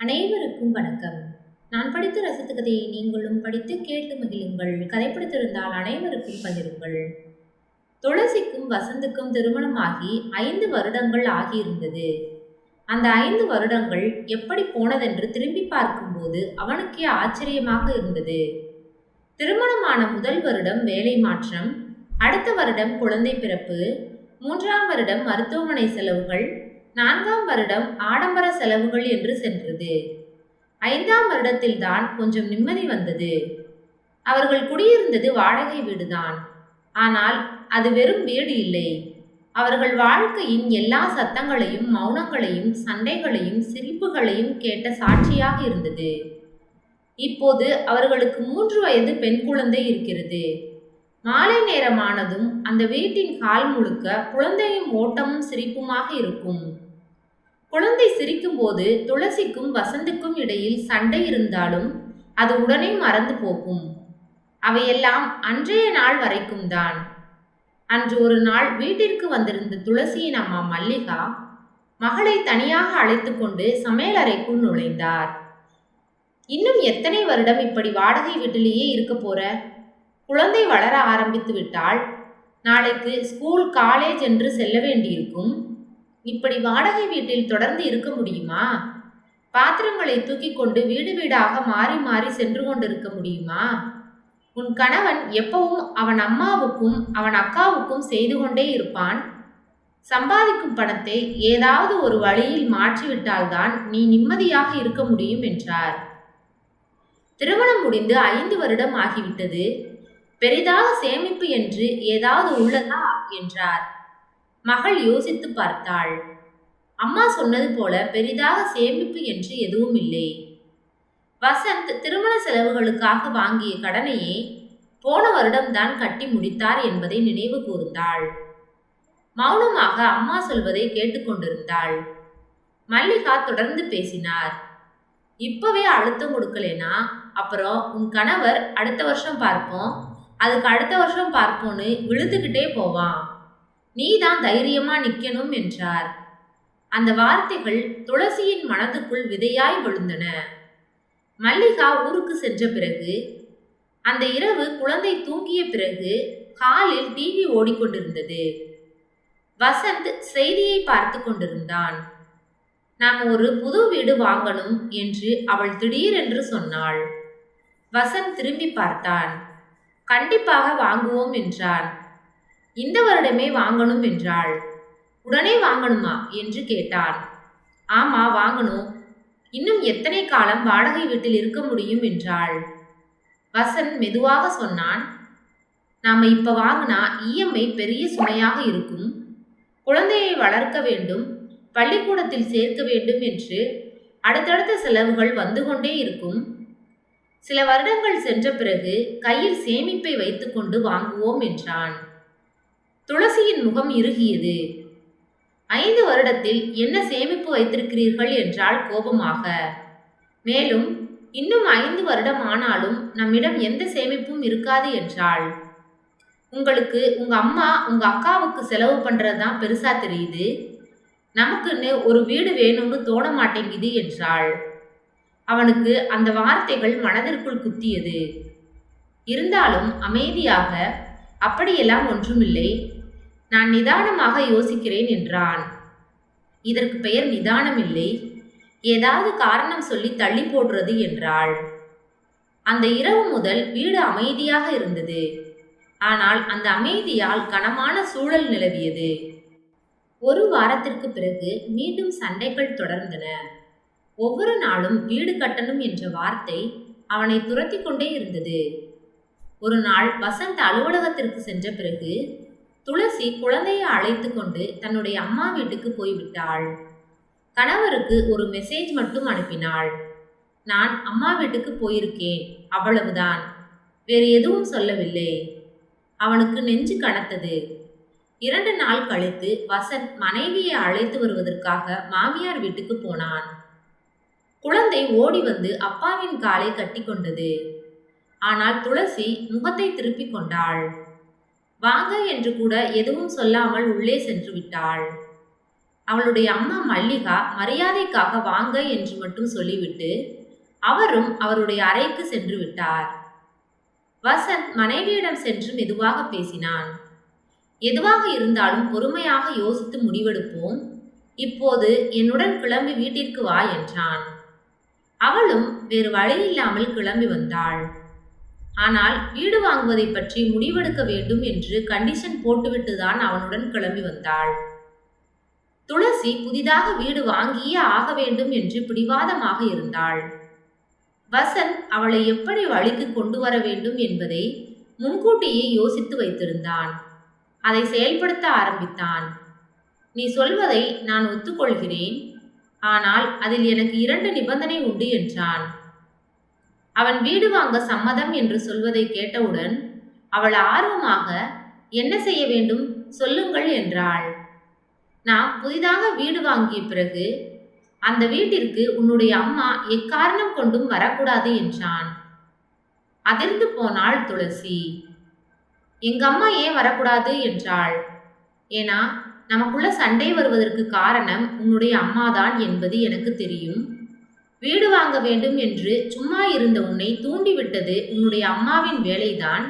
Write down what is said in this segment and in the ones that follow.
அனைவருக்கும் வணக்கம். நான் படித்து ரசித்த கதையை நீங்களும் படித்து கேட்டு மகிழுங்கள். கதை பிடித்திருந்தால் அனைவருக்கும் பகிருங்கள். துளசிக்கும் வசந்துக்கும் திருமணமாகி ஐந்து வருடங்கள் ஆகியிருந்தது. அந்த ஐந்து வருடங்கள் எப்படி போனதென்று திரும்பி பார்க்கும்போது அவனுக்கே ஆச்சரியமாக இருந்தது. திருமணமான முதல் வருடம் வேலை மாற்றம் அடுத்த வருடம் குழந்தை பிறப்பு மூன்றாம் வருடம் மருத்துவமனை செலவுகள் நான்காம் வருடம் ஆடம்பர செலவுகள் என்று சென்றது. ஐந்தாம் வருடத்தில்தான் கொஞ்சம் நிம்மதி வந்தது. அவர்கள் குடியிருந்தது வாடகை வீடுதான். ஆனால் அது வெறும் வீடு இல்லை. அவர்கள் வாழ்க்கையின் எல்லா சத்தங்களையும் மௌனங்களையும் சண்டைகளையும் சிரிப்புகளையும் கேட்ட சாட்சியாக இருந்தது. இப்போது அவர்களுக்கு மூன்று வயது பெண் குழந்தை இருக்கிறது. மாலை நேரமானதும் அந்த வீட்டின் கால் முழுக்க குழந்தையும் ஓட்டமும் சிரிப்புமாக இருக்கும். குழந்தை சிரிக்கும்போது துளசிக்கும் வசந்துக்கும் இடையில் சண்டை இருந்தாலும் அது உடனே மறந்து போகும். அவையெல்லாம் அன்றைய நாள் வரைக்கும் தான். அன்று ஒரு நாள் வீட்டிற்கு வந்திருந்த துளசியின் அம்மா மல்லிகா மகளை தனியாக அழைத்து கொண்டு சமையலறைக்குள் நுழைந்தார். இன்னும் எத்தனை வருடம் இப்படி வாடகை வீட்டிலேயே இருக்க போற? குழந்தை வளர ஆரம்பித்து விட்டால் நாளைக்கு ஸ்கூல் காலேஜ் என்று செல்ல வேண்டியிருக்கும். இப்படி வாடகை வீட்டில் தொடர்ந்து இருக்க முடியுமா? பாத்திரங்களை தூக்கி கொண்டு வீடு வீடாக மாறி மாறி சென்று கொண்டிருக்க முடியுமா? உன் கணவன் எப்பவும் அவன் அம்மாவுக்கும் அவன் அக்காவுக்கும் செய்து கொண்டே இருப்பான். சம்பாதிக்கும் பணத்தை ஏதாவது ஒரு வழியில் மாற்றிவிட்டால்தான் நீ நிம்மதியாக இருக்க முடியும் என்றார். திருமணம் முடிந்து ஐந்து வருடம் ஆகிவிட்டது. பெரிதாக சேமிப்பு என்று ஏதாவது உள்ளதா? என்றார். மகள் யோசித்து பார்த்தாள். அம்மா சொன்னது போல பெரிதாக சேமிப்பு என்று எதுவும் இல்லை வசந்த் திருமண செலவுகளுக்காக வாங்கிய கடனையே போன வருடம்தான் கட்டி முடித்தார் என்பதை நினைவு கூர்ந்தாள். மௌனமாக அம்மா சொல்வதை கேட்டுக்கொண்டிருந்தாள் மல்லிகா தொடர்ந்து பேசினார். இப்பவே அழுத்தம் கொடுக்கலேனா? அப்புறம் உன் கணவர் அடுத்த வருஷம் பார்ப்போம். அதுக்கு அடுத்த வருஷம் பார்ப்போன்னு விழுந்துக்கிட்டே போவான். நீ தான் தைரியமா நிக்கணும் என்றார். அந்த வார்த்தைகள் துளசியின் மனதுக்குள் விதையாய் விழுந்தன. மல்லிகா ஊருக்கு சென்ற பிறகு அந்த இரவு குழந்தை தூங்கிய பிறகு ஹாலில் டிவி ஓடிக்கொண்டிருந்தது. வசந்த் செய்தியை பார்த்து கொண்டிருந்தான். நாம் ஒரு புது வீடு வாங்கணும் என்று அவள் திடீரென்று சொன்னாள். வசந்த் திரும்பி பார்த்தான். கண்டிப்பாக வாங்குவோம் என்றான். இந்த வருடமே வாங்கணும் என்றாள். உடனே வாங்கணுமா? என்று கேட்டான். ஆமா வாங்கணும். இன்னும் எத்தனை காலம் வாடகை வீட்டில் இருக்க முடியும்? என்றாள். வசன் மெதுவாக சொன்னான் நாம இப்ப வாங்கினா இஎம்ஐ பெரிய சுமையாக இருக்கும். குழந்தையை வளர்க்க வேண்டும் பள்ளிக்கூடத்தில் சேர்க்க வேண்டும் என்று அடுத்தடுத்த செலவுகள் வந்து கொண்டே இருக்கும். சில வருடங்கள் சென்ற பிறகு கையில் சேமிப்பை வைத்துக்கொண்டு வாங்குவோம் என்றான். துளசியின் முகம் இறுகியது. ஐந்து வருடத்தில் என்ன சேமிப்பு வைத்திருக்கிறீர்கள் என்றால் கோபமாக. மேலும் இன்னும் ஐந்து வருடம் ஆனாலும் நம்மிடம் எந்த சேமிப்பும் இருக்காது என்றாள். உங்களுக்கு உங்க அம்மா உங்க அக்காவுக்கு செலவு பண்றதுதான் பெருசா தெரியுது. நமக்குன்னு ஒரு வீடு வேணும்னு தோண மாட்டேங்குது என்றாள். அவனுக்கு அந்த வார்த்தைகள் மனதிற்குள் குத்தியது. இருந்தாலும் அமைதியாக அப்படியெல்லாம் ஒன்றுமில்லை. நான் நிதானமாக யோசிக்கிறேன் என்றான். இதற்கு பெயர் நிதானம் இல்லை ஏதாவது காரணம் சொல்லி தள்ளி போடுறது என்றாள். அந்த இரவு முதல் வீடு அமைதியாக இருந்தது. ஆனால் அந்த அமைதியால் கனமான சூழல் நிலவியது. ஒரு வாரத்திற்கு பிறகு மீண்டும் சண்டைகள் தொடர்ந்தன. ஒவ்வொரு நாளும் வீடு கட்டணும் என்ற வார்த்தை அவனை துரத்தி கொண்டே இருந்தது. ஒரு நாள் வசந்த் அலுவலகத்திற்கு சென்ற பிறகு துளசி குழந்தையை அழைத்து கொண்டு தன்னுடைய அம்மா வீட்டுக்கு போய்விட்டாள். கணவருக்கு ஒரு மெசேஜ் மட்டும் அனுப்பினாள். நான் அம்மா வீட்டுக்கு போயிருக்கேன். அவ்வளவுதான். வேறு எதுவும் சொல்லவில்லை. அவனுக்கு நெஞ்சு கனத்தது. இரண்டு நாள் கழித்து வசந்த் மனைவியை அழைத்து வருவதற்காக மாமியார் வீட்டுக்கு போனான். குழந்தை ஓடி வந்து அப்பாவின் காலை கட்டிக்கொண்டது ஆனால் துளசி முகத்தை திருப்பிக் கொண்டாள். வாங்க என்று கூட எதுவும் சொல்லாமல் உள்ளே சென்று விட்டாள். அவளுடைய அம்மா மல்லிகா மரியாதைக்காக வாங்க என்று மட்டும் சொல்லிவிட்டு அவரும் அவருடைய அறைக்கு சென்று விட்டார். வசந்த் மனைவியிடம் சென்று மெதுவாக பேசினான். எதுவாக இருந்தாலும் பொறுமையாக யோசித்து முடிவெடுப்போம். இப்போது என்னுடன் கிளம்பி வீட்டிற்கு வா என்றான். அவளும் வேறு வழியில்லாமல் கிளம்பி வந்தாள். ஆனால் வீடு வாங்குவதை பற்றி முடிவெடுக்க வேண்டும் என்று கண்டிஷன் போட்டுவிட்டுதான் அவனுடன் கிளம்பி வந்தாள். துளசி புதிதாக வீடு வாங்கியே ஆக வேண்டும் என்று பிடிவாதமாக இருந்தாள். வசந்த் அவளை எப்படி வழிக்கு கொண்டு வர வேண்டும் என்பதை முன்கூட்டியே யோசித்து வைத்திருந்தான். அதை செயல்படுத்த ஆரம்பித்தான். நீ சொல்வதை நான் ஒத்துக்கொள்கிறேன். ஆனால் அதில் எனக்கு இரண்டு நிபந்தனை உண்டு என்றான். அவன் வீடு வாங்க சம்மதம் என்று சொல்வதை கேட்டவுடன் அவள் ஆர்வமாக என்ன செய்ய வேண்டும்? சொல்லுங்கள் என்றாள். நான் புதிதாக வீடு வாங்கிய பிறகு அந்த வீட்டிற்கு உன்னுடைய அம்மா எக்காரணம் கொண்டும் வரக்கூடாது என்றான். அதிர்ந்து போனாள் துளசி. எங்க அம்மா ஏன் வரக்கூடாது? என்றாள். ஏன்னா நமக்குள்ள சண்டை வருவதற்கு காரணம் உன்னுடைய அம்மாதான் என்பது எனக்கு தெரியும். வீடு வாங்க வேண்டும் என்று சும்மா இருந்த உன்னை தூண்டிவிட்டது உன்னுடைய அம்மாவின் வேலைதான்.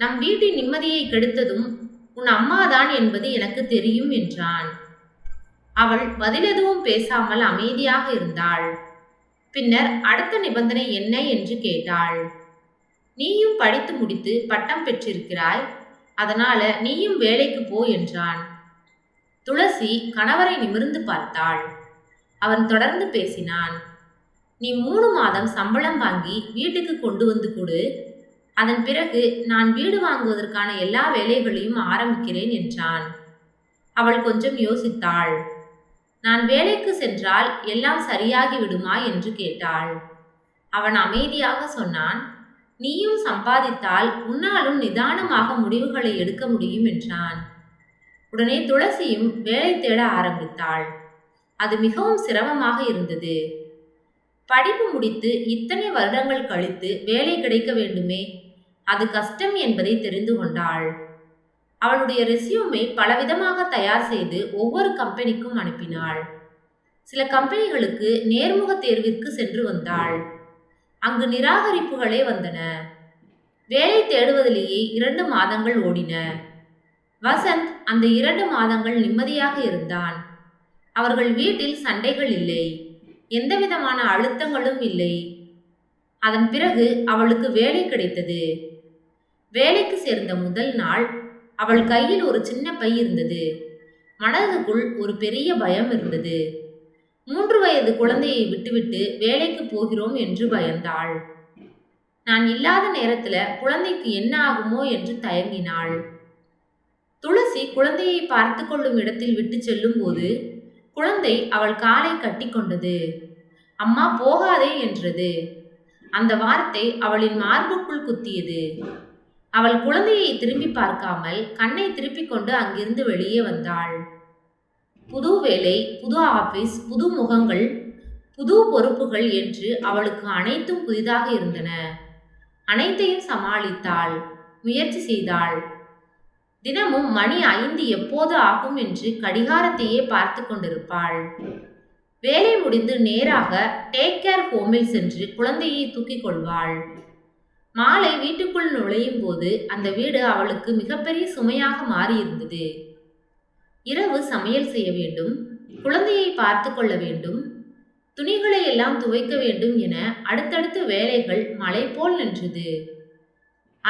நம் வீட்டின் நிம்மதியை கெடுத்ததும் உன் அம்மாதான் என்பது எனக்கு தெரியும் என்றான். அவள் பதிலெதுவும் பேசாமல் அமைதியாக இருந்தாள். பின்னர் அடுத்த நிபந்தனை என்ன என்று கேட்டாள். நீயும் படித்து முடித்து பட்டம் பெற்றிருக்கிறாய் அதனால நீயும் வேலைக்கு போ என்றான். துளசி கணவரை நிமிர்ந்து பார்த்தாள். அவன் தொடர்ந்து பேசினான். நீ மூணு மாதம் சம்பளம் வாங்கி வீட்டுக்கு கொண்டு வந்து கொடு. அதன் பிறகு நான் வீடு வாங்குவதற்கான எல்லா வேலைகளையும் ஆரம்பிக்கிறேன் என்றான். அவள் கொஞ்சம் யோசித்தாள். நான் வேலைக்கு சென்றால் எல்லாம் சரியாகி விடுமா என்று கேட்டாள். அவன் அமைதியாக சொன்னான் நீயும் சம்பாதித்தால் உன்னாலும் நிதானமாக முடிவுகளை எடுக்க முடியும் என்றான். உடனே துளசியும் வேலை தேட ஆரம்பித்தாள். அது மிகவும் சிரமமாக இருந்தது. படிப்பு முடித்து இத்தனை வருடங்கள் கழித்து வேலை கிடைக்க வேண்டுமே? அது கஷ்டம் என்பதை தெரிந்து கொண்டாள். அவளுடைய ரெசியூமை பலவிதமாக தயார் செய்து ஒவ்வொரு கம்பெனிக்கும் அனுப்பினாள். சில கம்பெனிகளுக்கு நேர்முக தேர்விற்கு சென்று வந்தாள். அங்கு நிராகரிப்புகளே வந்தன. வேலை தேடுவதிலேயே இரண்டு மாதங்கள் ஓடின. வசந்த் அந்த இரண்டு மாதங்கள் நிம்மதியாக இருந்தான். அவர்கள் வீட்டில் சண்டைகள் இல்லை. எந்தவிதமான அழுத்தங்களும் இல்லை. அதன் பிறகு அவளுக்கு வேலை கிடைத்தது. வேலைக்கு சேர்ந்த முதல் நாள் அவள் கையில் ஒரு சின்ன பை இருந்தது. மனதுக்குள் ஒரு பெரிய பயம் இருந்தது. மூன்று வயது குழந்தையை விட்டுவிட்டு வேலைக்கு போகிறோம் என்று பயந்தாள். நான் இல்லாத நேரத்துல குழந்தைக்கு என்ன ஆகுமோ என்று தயங்கினாள். துளசி குழந்தையை பார்த்து கொள்ளும் இடத்தில் விட்டு செல்லும் போது குழந்தை அவள் காலை கட்டி கொண்டது. அம்மா போகாதே என்றது. அந்த வார்த்தை அவளின் மார்புக்குள் குத்தியது. அவள் குழந்தையை திரும்பி பார்க்காமல் கண்ணை திருப்பிக் கொண்டு அங்கிருந்து வெளியே வந்தாள். புது வேலை புது ஆபீஸ் புது முகங்கள் புது பொறுப்புகள் என்று அவளுக்கு அனைத்தும் புதிதாக இருந்தன. அனைத்தையும் சமாளித்தாள் முயற்சி செய்தாள். தினமும் மணி ஐந்து எப்போது ஆகும் என்று கடிகாரத்தையே பார்த்து கொண்டிருப்பாள். வேலை முடிந்து நேராக டேக் கேர் ஹோமில் சென்று குழந்தையை தூக்கிக் கொள்வாள். மாலை வீட்டுக்குள் நுழையும் போது அந்த வீடு அவளுக்கு மிகப்பெரிய சுமையாக மாறியிருந்தது. இரவு சமையல் செய்ய வேண்டும் குழந்தையை பார்த்து கொள்ள வேண்டும் துணிகளை எல்லாம் துவைக்க வேண்டும் என அடுத்தடுத்த வேலைகள் மலை போல் நின்றது.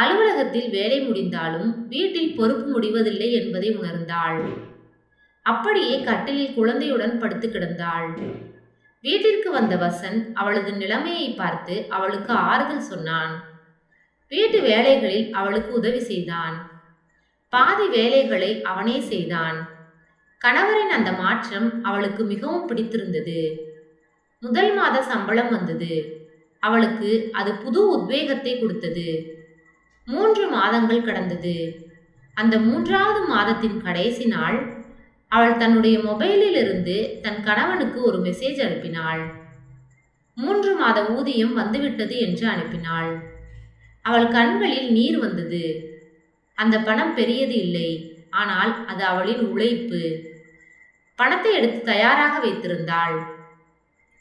அலுவலகத்தில் வேலை முடிந்தாலும் வீட்டில் பொறுப்பு முடிவதில்லை என்பதை உணர்ந்தாள். அப்படியே கட்டிலில் குழந்தையுடன் படுத்து கிடந்தாள். வீட்டிற்கு வந்த வசந்த் அவளது நிலைமையை பார்த்து அவளுக்கு ஆறுதல் சொன்னான். வீட்டு வேலைகளில் அவளுக்கு உதவி செய்தான். பாதி வேலைகளை அவனே செய்தான். கணவரின் அந்த மாற்றம் அவளுக்கு மிகவும் பிடித்திருந்தது. முதல் மாத சம்பளம் வந்தது. அவளுக்கு அது புது உத்வேகத்தை கொடுத்தது. மூன்று மாதங்கள் கடந்தது. அந்த மூன்றாவது மாதத்தின் கடைசி நாள் அவள் தன்னுடைய மொபைலில் இருந்து தன் கணவனுக்கு ஒரு மெசேஜ் அனுப்பினாள். மூன்று மாத ஊதியம் வந்துவிட்டது என்று அனுப்பினாள். அவள் கண்களில் நீர் வந்தது. அந்த பணம் பெரியது இல்லை. ஆனால் அது அவளின் உழைப்பு. பணத்தை எடுத்து தயாராக வைத்திருந்தாள்.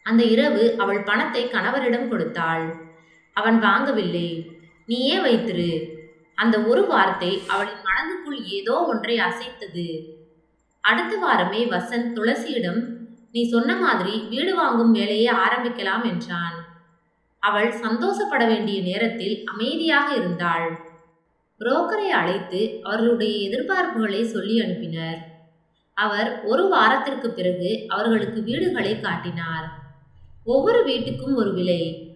அந்த இரவு அவள் பணத்தை கணவரிடம் கொடுத்தாள். அவன் வாங்கவில்லை. நீயே வைத்திரு. அந்த ஒரு வார்த்தை அவளின் மனதுக்குள் ஏதோ ஒன்றை அசைத்தது. அடுத்த வாரமே வசந்த் துளசியிடம் நீ சொன்ன மாதிரி வீடு வாங்கும் வேலையை ஆரம்பிக்கலாம் என்றான். அவள் சந்தோஷப்பட வேண்டிய நேரத்தில் அமைதியாக இருந்தாள். புரோக்கரை அழைத்து அவர்களுடைய எதிர்பார்ப்புகளை சொல்லி அனுப்பினர். அவர் ஒரு வாரத்திற்கு பிறகு அவர்களுக்கு வீடுகளை காட்டினார். ஒவ்வொரு வீட்டுக்கும் ஒரு விலை.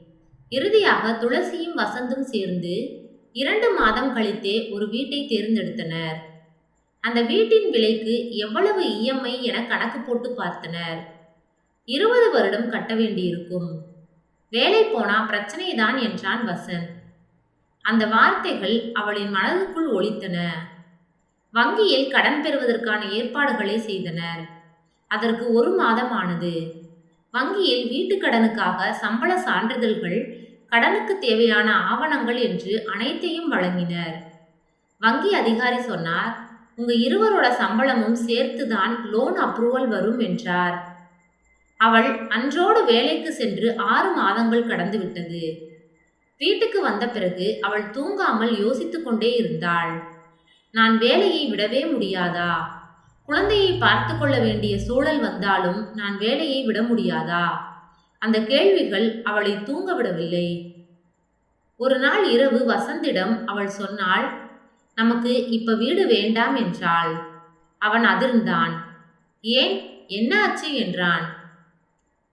இறுதியாக துளசியும் வசந்தும் சேர்ந்து இரண்டு மாதம் கழித்தே ஒரு வீட்டை தேர்ந்தெடுத்தனர். அந்த வீட்டின் விலைக்கு எவ்வளவு இஎம்ஐ என கணக்கு போட்டு பார்த்தனர். இருபது வருடம் கட்ட வேண்டியிருக்கும். வேலை போனா பிரச்சனைதான் என்றான் வசந்த் அந்த வார்த்தைகள் அவளின் மனதுக்குள் ஒழித்தன வங்கியில் கடன் பெறுவதற்கான ஏற்பாடுகளை செய்தனர். அதற்கு ஒரு மாதம் ஆனது. வங்கியில் வீட்டுக் கடனுக்காக சம்பள சான்றிதழ்கள் கடனுக்கு தேவையான ஆவணங்கள் என்று அனைத்தையும் வழங்கினர். வங்கி அதிகாரி சொன்னார் உங்க இருவரோட சம்பளமும் சேர்த்துதான் லோன் அப்ரூவல் வரும் என்றார். அவள் அன்றோடு வேலைக்கு சென்று ஆறு மாதங்கள் கடந்து விட்டது. வீட்டுக்கு வந்த பிறகு அவள் தூங்காமல் யோசித்துக் கொண்டே இருந்தாள். நான் வேலையை விடவே முடியாதா? குழந்தையை பார்த்து கொள்ள வேண்டிய சூழல் வந்தாலும் நான் வேலையை விட முடியாதா? அந்த கேள்விகள் அவளை தூங்கவிடவில்லை. ஒரு நாள் இரவு வசந்திடம் அவள் சொன்னாள் நமக்கு இப்ப வீடு வேண்டாம் என்றாள். அவன் அதிர்ந்தான். ஏன்? என்ன ஆச்சு? என்றான்.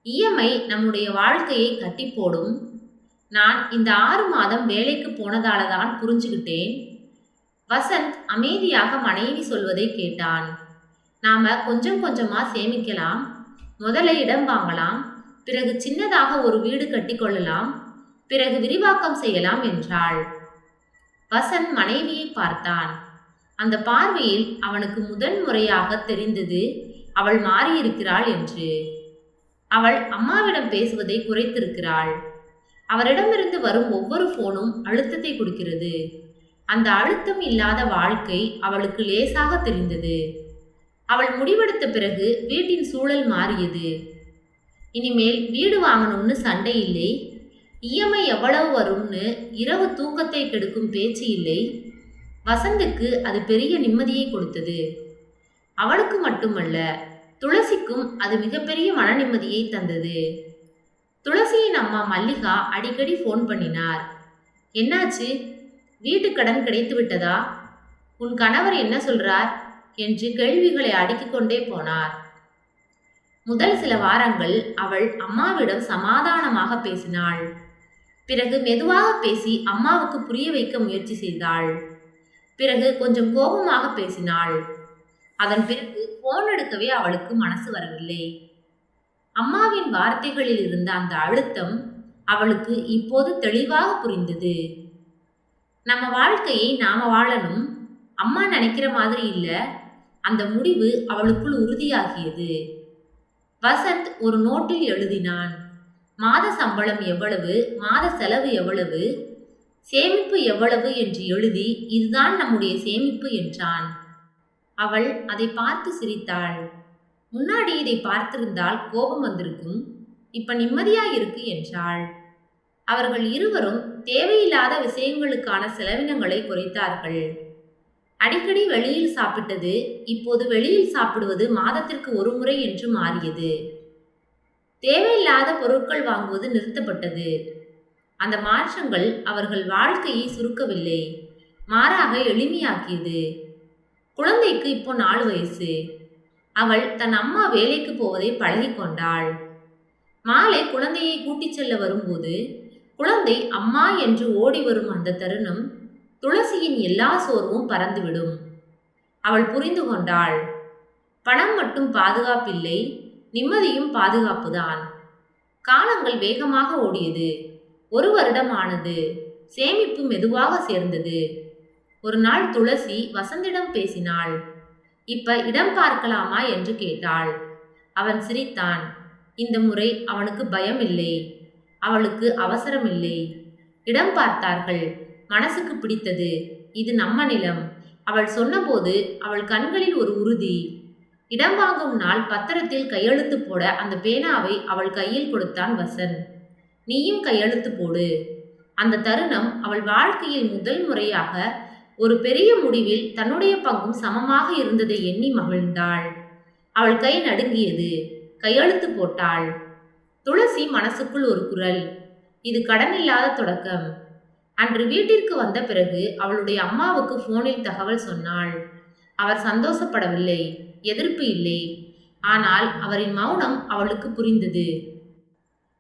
இஎம்ஐ நம்முடைய வாழ்க்கையை கட்டி போடும். நான் இந்த ஆறு மாதம் வேலைக்கு போனதால தான் புரிஞ்சுக்கிட்டேன் வசந்த் அமைதியாக மனைவி சொல்வதை கேட்டான். நாம கொஞ்சம் கொஞ்சமா சேமிக்கலாம். முதல்ல இடம் வாங்கலாம். பிறகு சின்னதாக ஒரு வீடு கட்டிக்கொள்ளலாம் பிறகு விரிவாக்கம் செய்யலாம் என்றாள். வசந்த் மனைவியை பார்த்தான். அந்த பார்வையில் அவனுக்கு முதன் முறையாக தெரிந்தது அவள் மாறியிருக்கிறாள் என்று. அவள் அம்மாவிடம் பேசுவதை குறைத்திருக்கிறாள். அவரிடமிருந்து வரும் ஒவ்வொரு போனும் அழுத்தத்தை கொடுக்கிறது. அந்த அழுத்தம் இல்லாத வாழ்க்கை அவளுக்கு லேசாக தெரிந்தது. அவள் முடிவெடுத்த பிறகு வீட்டின் சூழல் மாறியது. இனிமேல் வீடு வாங்கணும்னு சண்டை இல்லை. இஎம்ஐ எவ்வளவு வரும்னு இரவு தூக்கத்தை கெடுக்கும் பேச்சு இல்லை. வசந்துக்கு அது பெரிய நிம்மதியை கொடுத்தது. அவளுக்கு மட்டுமல்ல துளசிக்கும் அது மிகப்பெரிய மன நிம்மதியை தந்தது. துளசியின் அம்மா மல்லிகா அடிக்கடி ஃபோன் பண்ணினார். என்னாச்சு? வீட்டு கடன் கிடைத்து விட்டதா? உன் கணவர் என்ன சொல்றார்? என்று கேள்விகளை அடுக்கிக் கொண்டே போனார். முதல் சில வாரங்கள் அவள் அம்மாவிடம் சமாதானமாக பேசினாள். பிறகு மெதுவாக பேசி அம்மாவுக்கு புரிய வைக்க முயற்சி செய்தாள். பிறகு கொஞ்சம் கோபமாக பேசினாள். அதன் பிறகு போன் எடுக்கவே அவளுக்கு மனசு வரவில்லை. அம்மாவின் வார்த்தைகளில் இருந்த அந்த அழுத்தம் அவளுக்கு இப்போது தெளிவாக புரிந்தது. நம்ம வாழ்க்கையை நாம வாழணும். அம்மா நினைக்கிற மாதிரி இல்லை. அந்த முடிவு அவளுக்குள் உறுதியாகியது. வசந்த் ஒரு நோட்டில் எழுதினான். மாத சம்பளம் எவ்வளவு? மாத செலவு எவ்வளவு? சேமிப்பு எவ்வளவு? என்று எழுதி இதுதான் நம்முடைய சேமிப்பு என்றான். அவள் அதை பார்த்து சிரித்தாள். முன்னாடி இதை பார்த்திருந்தால் கோபம் வந்திருக்கும். இப்ப நிம்மதியா இருக்கு என்றாள். அவர்கள் இருவரும் தேவையில்லாத விஷயங்களுக்கான செலவினங்களை குறைத்தார்கள். அடிக்கடி வெளியில் சாப்பிட்டது இப்போது வெளியில் சாப்பிடுவது மாதத்திற்கு ஒரு முறை என்று மாறியது. தேவையில்லாத பொருட்கள் வாங்குவது நிறுத்தப்பட்டது. அந்த மாற்றங்கள் அவர்கள் வாழ்க்கையை சுருக்கவில்லை. மாறாக எளிமையாக்கியது. குழந்தைக்கு இப்போ நாலு வயசு. அவள் தன் அம்மா வேலைக்கு போவதை பழகிக்கொண்டாள் மாலை குழந்தையை கூட்டிச் செல்ல வரும்போது குழந்தை அம்மா என்று ஓடி வரும் அந்த தருணம் துளசியின் எல்லா சோர்வும் பறந்துவிடும். அவள் புரிந்து கொண்டாள். பணம் மட்டும் பாதுகாப்பில்லை நிம்மதியும் பாதுகாப்புதான். காலங்கள் வேகமாக ஓடியது. ஒரு வருடம் ஆனது சேமிப்பு மெதுவாக சேர்ந்தது. ஒரு நாள் துளசி வசந்திடம் பேசினாள். இப்ப இடம் பார்க்கலாமா? என்று கேட்டாள். அவன் சிரித்தான். இந்த முறை அவனுக்கு பயம் இல்லை அவளுக்கு அவசரம் இல்லை இடம் பார்த்தார்கள். மனசுக்கு பிடித்தது. இது நம்ம நிலம். அவள் சொன்னபோது அவள் கண்களில் ஒரு உறுதி. இடம் வாங்கும் நாள் பத்திரத்தில் கையெழுத்து போட அந்த பேனாவை அவள் கையில் கொடுத்தான் வசன். நீயும் கையெழுத்து போடு. அந்த தருணம் அவள் வாழ்க்கையில் முதல் முறையாக ஒரு பெரிய முடிவில் தன்னுடைய பங்கும் சமமாக இருந்ததை எண்ணி மகிழ்ந்தாள். அவள் கை நடுங்கியது. கையெழுத்து போட்டாள். துளசி மனசுக்குள் ஒரு குரல். இது கடனில்லாத தொடக்கம். அன்று வீட்டிற்கு வந்த பிறகு அவளுடைய அம்மாவுக்கு போனில் தகவல் சொன்னாள். அவர் சந்தோஷப்படவில்லை எதிர்ப்பு இல்லை. ஆனால் அவரின் மௌனம் அவளுக்கு புரிந்தது.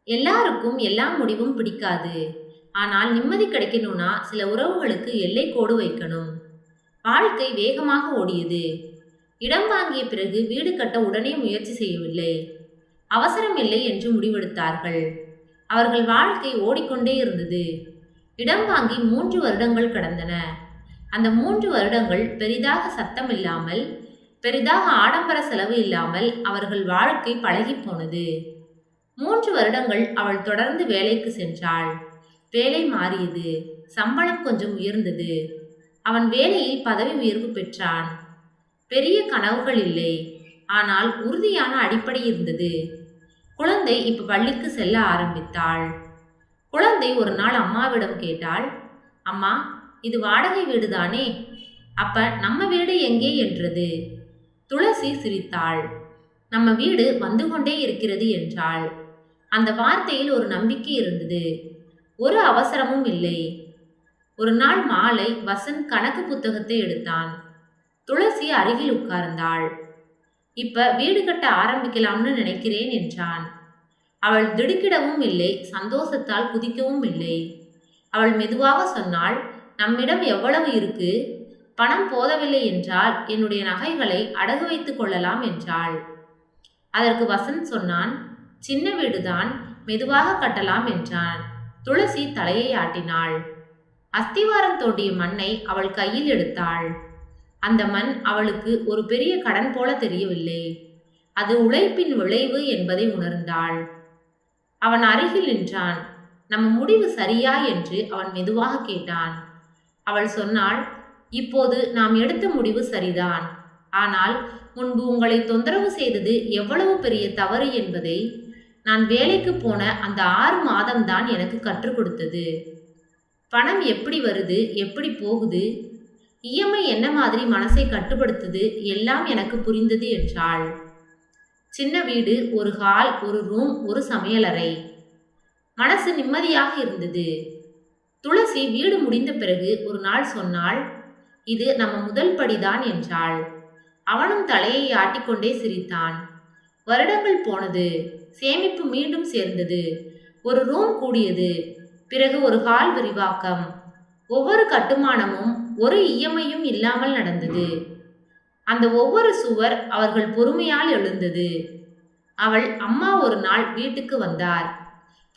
எல்லாருக்கும் எல்லா முடிவும் பிடிக்காது. ஆனால் நிம்மதி கிடைக்கணும்னா சில உறவுகளுக்கு எல்லை கோடு வைக்கணும். வாழ்க்கை வேகமாக ஓடியது. இடம் வாங்கிய பிறகு வீடு கட்ட உடனே முயற்சி செய்யவில்லை. அவசரம் இல்லை என்று முடிவெடுத்தார்கள். அவர்கள் வாழ்க்கை ஓடிக்கொண்டே இருந்தது. இடம் வாங்கி மூன்று வருடங்கள் கடந்தன. அந்த மூன்று வருடங்கள் பெரிதாக சத்தம் இல்லாமல் பெரிதாக ஆடம்பர செலவு இல்லாமல் அவர்கள் வாழ்க்கை பழகி போனது. மூன்று வருடங்கள் அவள் தொடர்ந்து வேலைக்கு சென்றாள். வேலை மாறியது. சம்பளம் கொஞ்சம் உயர்ந்தது. அவன் வேலையில் பதவி உயர்வு பெற்றான். பெரிய கனவுகள் இல்லை. ஆனால் உறுதியான அடிப்படை இருந்தது. குழந்தை இப்ப பள்ளிக்கு செல்ல ஆரம்பித்தாள். குழந்தை ஒரு நாள் அம்மாவிடம் கேட்டாள் அம்மா இது வாடகை வீடு தானே அப்ப நம்ம வீடு எங்கே? என்றது. துளசி சிரித்தாள் நம்ம வீடு வந்து கொண்டே இருக்கிறது என்றாள். அந்த வார்த்தையில் ஒரு நம்பிக்கை இருந்தது. ஒரு அவசரமும் இல்லை. ஒரு நாள் மாலை வசந்த் கணக்கு புத்தகத்தை எடுத்தான். துளசி அருகில் உட்கார்ந்தாள். இப்ப வீடு கட்ட ஆரம்பிக்கலாம்னு நினைக்கிறேன் என்றான். அவள் திடுக்கிடவும் இல்லை சந்தோஷத்தால் குதிக்கவும் இல்லை. அவள் மெதுவாக சொன்னாள் நம்மிடம் எவ்வளவு இருக்கு? பணம் போதவில்லை என்றால் என்னுடைய நகைகளை அடகு வைத்துக் கொள்ளலாம் என்றாள். அதற்கு வசந்த் சொன்னான் சின்ன வீடுதான் மெதுவாக கட்டலாம் என்றான். துளசி தலையை ஆட்டினாள். அஸ்திவாரம் தோண்டிய மண்ணை அவள் கையில் எடுத்தாள். அந்த மண் அவளுக்கு ஒரு பெரிய கடன் போல தெரியவில்லை. அது உழைப்பின் விளைவு என்பதை உணர்ந்தாள். அவன் அருகில் நின்றான். நம்ம முடிவு சரியா என்று அவன் மெதுவாக கேட்டான். அவள் சொன்னாள் இப்போது நாம் எடுத்த முடிவு சரிதான். ஆனால் முன்பு உங்களை தொந்தரவு செய்தது எவ்வளவு பெரிய தவறு என்பதை நான் வேலைக்கு போன அந்த ஆறு மாதம்தான் எனக்கு கற்றுக் கொடுத்தது. பணம் எப்படி வருது எப்படி போகுது இஎம்ஐ என்ன மாதிரி மனசை கட்டுப்படுத்துது எல்லாம் எனக்கு புரிந்தது என்றாள். சின்ன வீடு ஒரு ஹால் ஒரு ரூம் ஒரு சமையலறை. மனசு நிம்மதியாக இருந்தது. துளசி வீடு முடிந்த பிறகு ஒரு நாள் சொன்னாள் இது நம்ம முதல் படிதான் என்றாள். அவனும் தலையை ஆட்டிக்கொண்டே சிரித்தான். வருடங்கள் போனது. சேமிப்பு மீண்டும் சேர்ந்தது. ஒரு ரூம் கூடியது. பிறகு ஒரு ஹால் விரிவாக்கம். ஒவ்வொரு கட்டுமானமும் ஒரு இயமையும் இல்லாமல் நடந்தது. அந்த ஒவ்வொரு சுவர் அவர்கள் பொறுமையால் எழுந்தது. அவள் அம்மா ஒரு நாள் வீட்டுக்கு வந்தார்.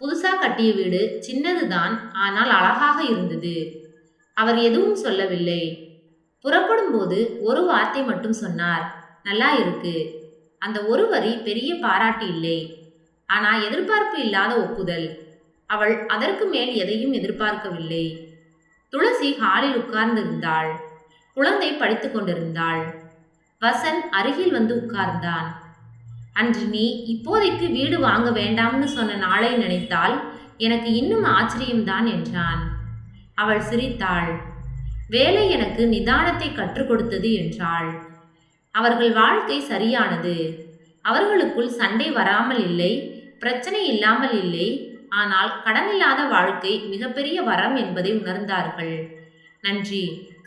புதுசா கட்டிய வீடு சின்னதுதான் ஆனால் அழகாக இருந்தது. அவர் எதுவும் சொல்லவில்லை. புறப்படும் போது ஒரு வார்த்தை மட்டும் சொன்னார். நல்லா இருக்கு. அந்த ஒரு வரி பெரிய பாராட்டு இல்லை. ஆனா எதிர்பார்ப்பு இல்லாத ஒப்புதல். அவள் அதற்கு மேல் எதையும் எதிர்பார்க்கவில்லை. துளசி ஹாலில் உட்கார்ந்திருந்தாள். குழந்தை படித்துக் கொண்டிருந்தாள். வசன் அருகில் வந்து உட்கார்ந்தான். அன்று நீ இப்போதைக்கு வீடு வாங்க வேண்டாம்னு சொன்ன நாளை நினைத்தால் எனக்கு இன்னும் ஆச்சரியம்தான் என்றான். அவள் சிரித்தாள். வேலை எனக்கு நிதானத்தை கற்றுக் கொடுத்தது என்றாள். அவர்கள் வாழ்க்கை சரியானது. அவர்களுக்குள் சண்டை வராமல் இல்லை பிரச்சனை இல்லாமல் இல்லை ஆனால் கடனில்லாத வாழ்க்கை மிகப்பெரிய வரம் என்பதை உணர்ந்தார்கள். நன்றி.